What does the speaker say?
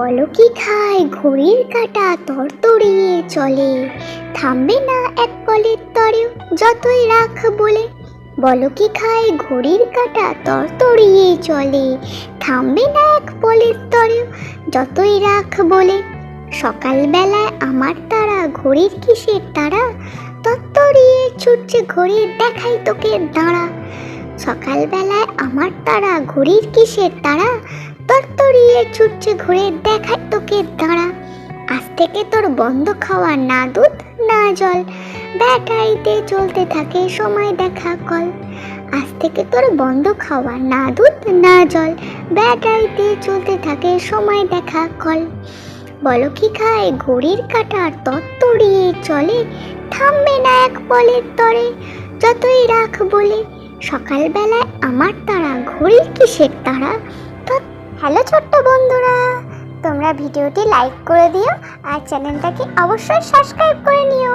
বলো কি খায়? ঘড়ির কাটা তরতরিয়ে চলে। থামবে না এক পলের তরেও যতই রাখ বলে। বলকি খায়? ঘড়ির কাটা তরতরিয়ে চলে। থামবে না এক পলের তরেও যতই রাখ বলে। সকালবেলায় আমার তারা ঘড়ির কিসের তারা? তত্তরিয়ে ছুটছে ঘড়ির, দেখাই তোকে দাঁড়া। সকালবেলায় আমার তারা ঘড়ির কিসের তারা? তরতরিয়ে ছুটছে ঘুরে দেখায় তোকে দাঁড়া। আজ থেকে তোর বন্ধ খাওয়া না দুধ, না জল। ব্যাটারিতে চলতে থাকে সময় দেখা কল। আজ থেকে তোর বন্ধ খাওয়া না দুধ, না জল। ব্যাটারিতে চলতে থাকে সময় দেখা কল। বলো কি খায়? ঘড়ির কাটার তত্তরিয়ে চলে। থামবে না এক পলের তরে, যতই রাখ বলে। সকালবেলায় আমার তারা, ঘড়ির কিসের তারা? হ্যালো ছোট্ট বন্ধুরা তোমরা ভিডিওটি লাইক করে দিও আর চ্যানেলটাকে অবশ্যই সাবস্ক্রাইব করে নিও।